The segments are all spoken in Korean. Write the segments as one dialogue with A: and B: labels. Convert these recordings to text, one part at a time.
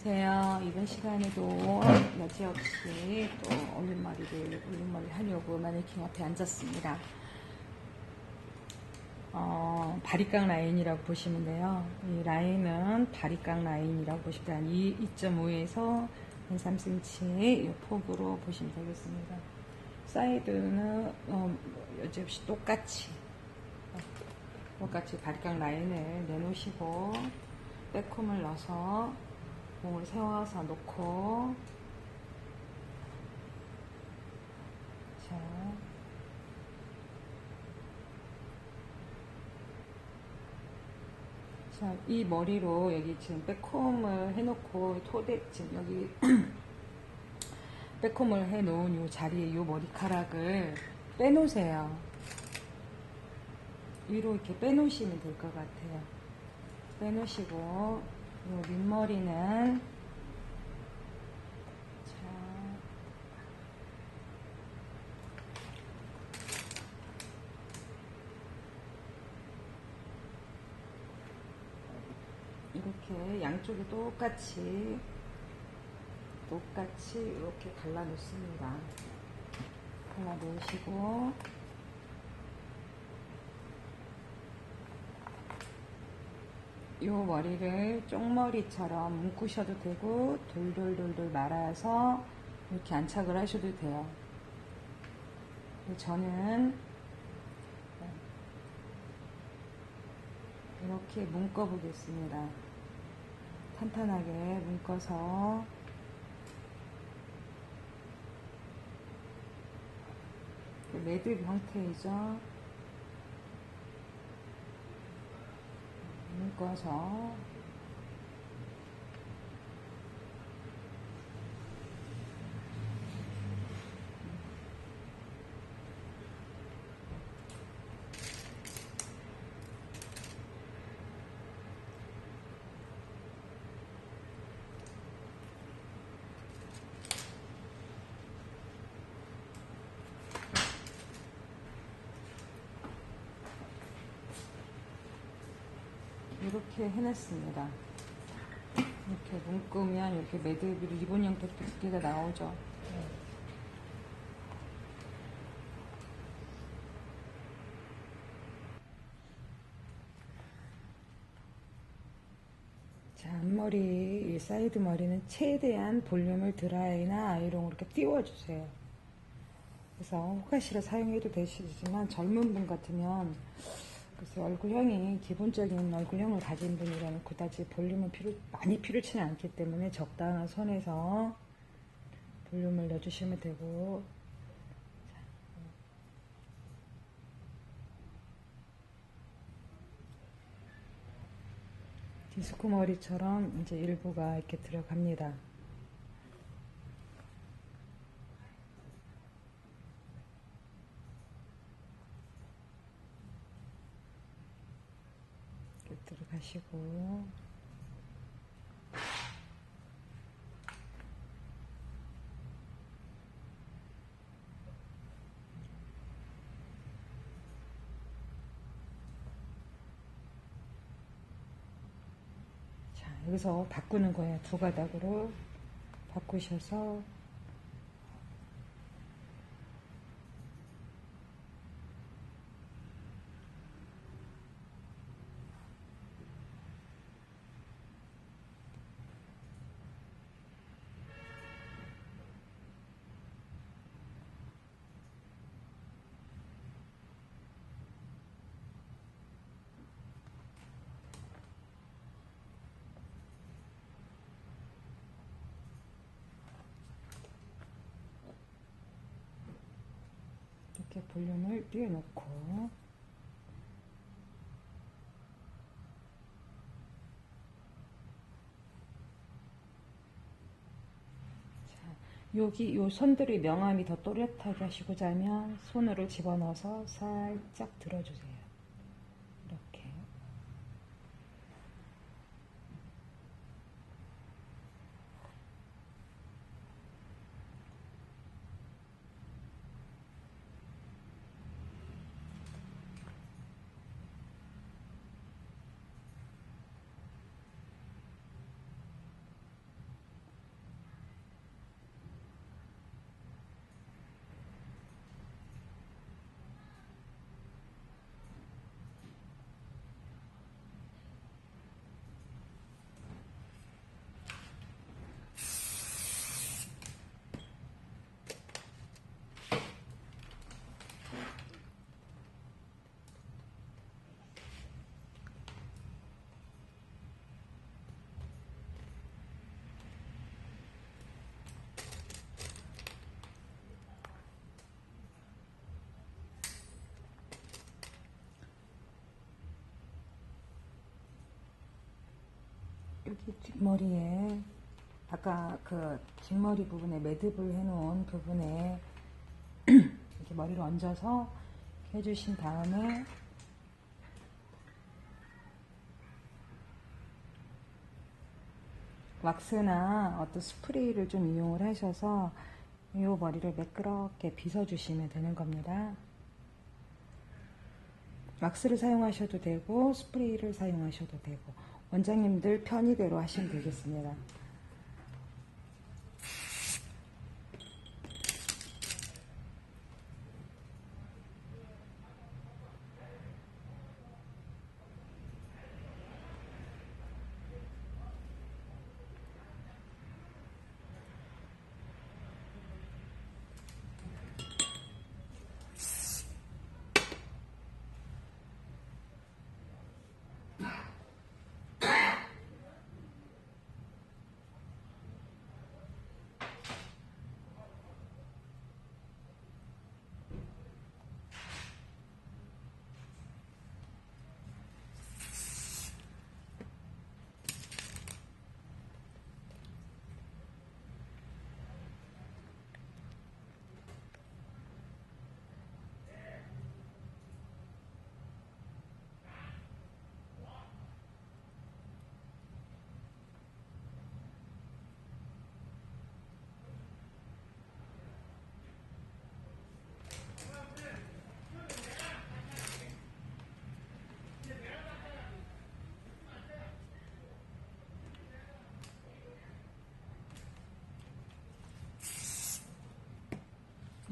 A: 안녕하세요. 이번 시간에도 여지없이 또 올림머리를 올림머리 하려고 마네킹 앞에 앉았습니다. 어, 바리깡 라인이라고 보시면 돼요. 이 라인은 바리깡 라인이라고 보시면 돼요. 한 2.5에서 한 3cm 이 폭으로 보시면 되겠습니다. 사이드는 어, 여지없이 똑같이 똑같이 바리깡 라인을 내놓으시고 백홈을 넣어서 공을 세워서 놓고 자 자, 이 머리로 여기 지금 백홈을 해놓고 토대 지금 여기 백홈을 해놓은 이 자리에 이 머리카락을 빼놓으세요. 위로 이렇게 빼놓으시면 될 것 같아요. 빼놓으시고 이 윗머리는 자 이렇게 양쪽이 똑같이 똑같이 이렇게 갈라 놓습니다. 갈라 놓으시고 이 머리를 쪽머리처럼 묶으셔도 되고 돌돌돌돌 말아서 이렇게 안착을 하셔도 돼요. 저는 이렇게 묶어 보겠습니다. 탄탄하게 묶어서 매듭 형태이죠. 묶어서 이렇게 해냈습니다. 이렇게 묶으면 이렇게 매듭이 리본 형태 두께가 나오죠. 자, 앞머리, 이 사이드 머리는 최대한 볼륨을 드라이나 아이롱으로 이렇게 띄워주세요. 그래서 호가시를 사용해도 되시지만 젊은 분 같으면 글쎄 얼굴형이 기본적인 얼굴형을 가진 분이라면 그다지 볼륨은 필요 많이 필요치는 않기 때문에 적당한 선에서 볼륨을 넣어주시면 되고 디스코 머리처럼 이제 일부가 이렇게 들어갑니다. 들어가시고. 자 여기서 바꾸는 거예요. 두 가닥으로 바꾸셔서 이렇게 볼륨을 띄워놓고 자, 여기 요 선들의 명암이 더 또렷하게 하시고자 하면 손으로 집어넣어서 살짝 들어주세요. 이렇게 여기 뒷머리에 아까 그 뒷머리 부분에 매듭을 해놓은 부분에 이렇게 머리를 얹어서 해주신 다음에 왁스나 어떤 스프레이를 좀 이용을 하셔서 이 머리를 매끄럽게 빗어주시면 되는 겁니다. 왁스를 사용하셔도 되고 스프레이를 사용하셔도 되고 원장님들 편의대로 하시면 되겠습니다.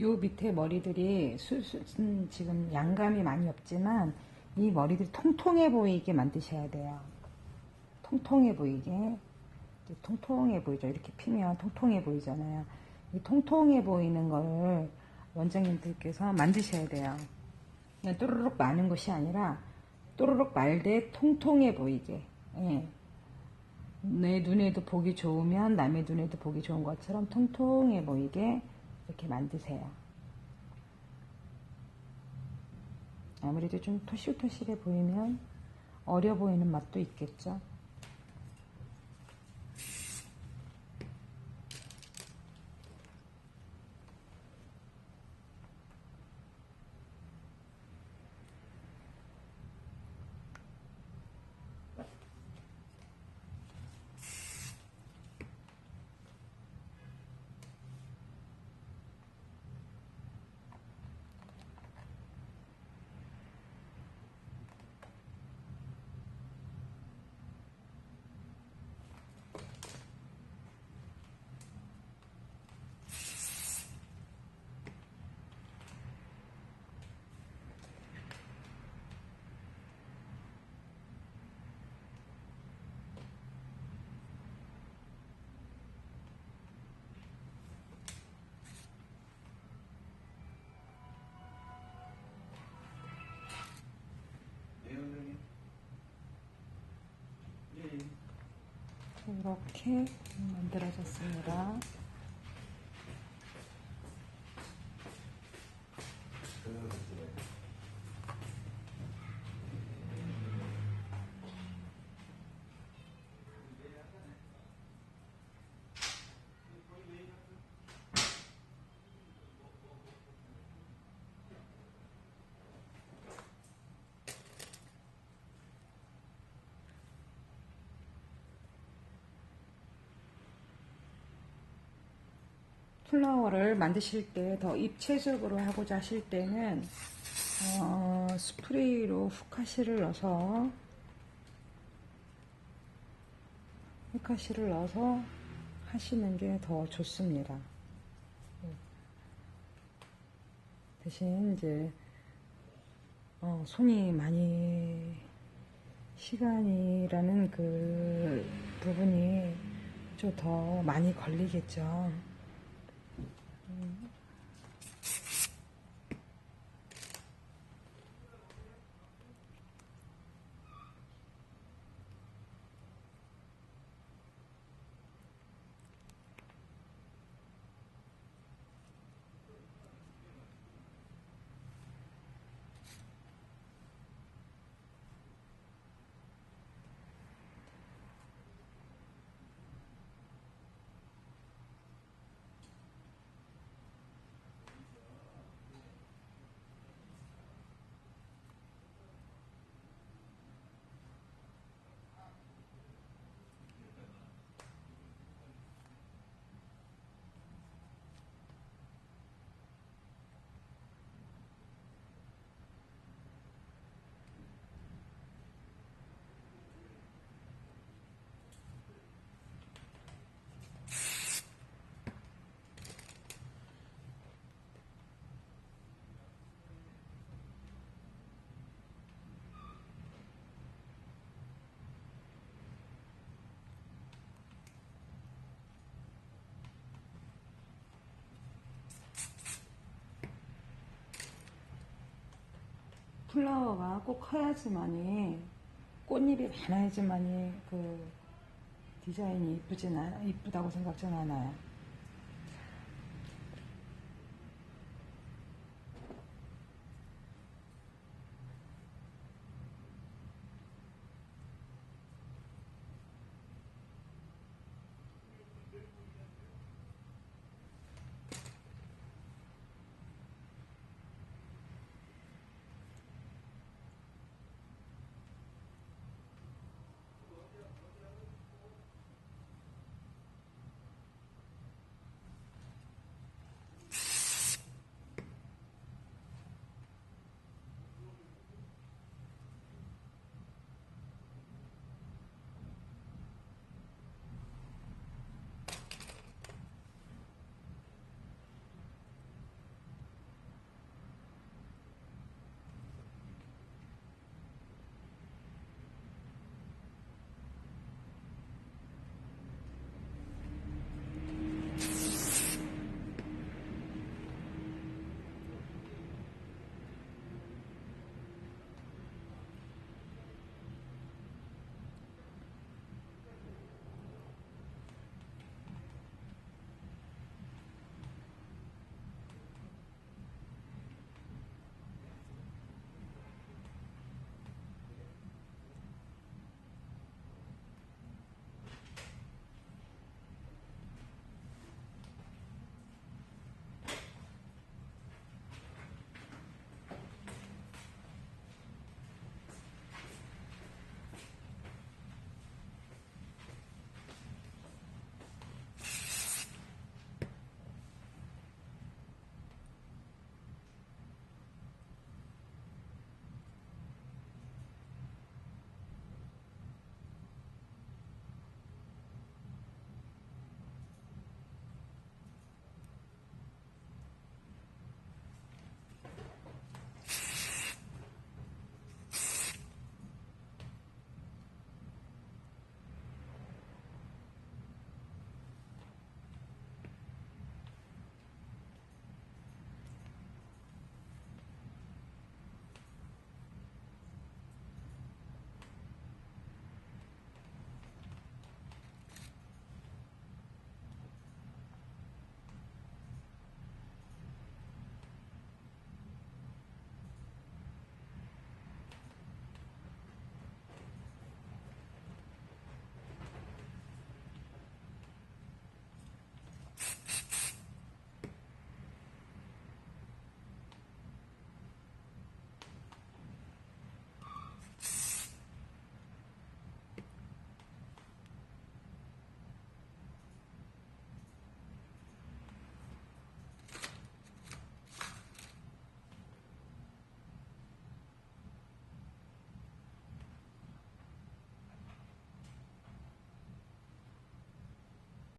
A: 요 밑에 머리들이 수, 수, 음, 지금 양감이 많이 없지만 이 머리들이 통통해 보이게 만드셔야 돼요. 통통해 보이게. 통통해 보이죠. 이렇게 피면 통통해 보이잖아요. 이 통통해 보이는 걸 원장님들께서 만드셔야 돼요. 그냥 또르륵 마는 것이 아니라 또르륵 말되 통통해 보이게. 예. 내 눈에도 보기 좋으면 남의 눈에도 보기 좋은 것처럼 통통해 보이게 이렇게 만드세요. 아무래도 좀 토실토실해 보이면 어려 보이는 맛도 있겠죠.
B: 네, 원장님. 예, 예.
A: 이렇게 만들어졌습니다.
B: 들어가세요.
A: 플라워를 만드실 때 더 입체적으로 하고자 하실 때는 어, 스프레이로 후카시를 넣어서 후카시를 넣어서 하시는 게 더 좋습니다. 네. 대신 이제 어, 손이 많이 시간이라는 그 부분이 좀 더 많이 걸리겠죠. Mm-hmm. 플라워가 꼭 커야지만이 꽃잎이 많아야지만이 그 디자인이 이쁘진 않, 이쁘다고 생각진 않아요.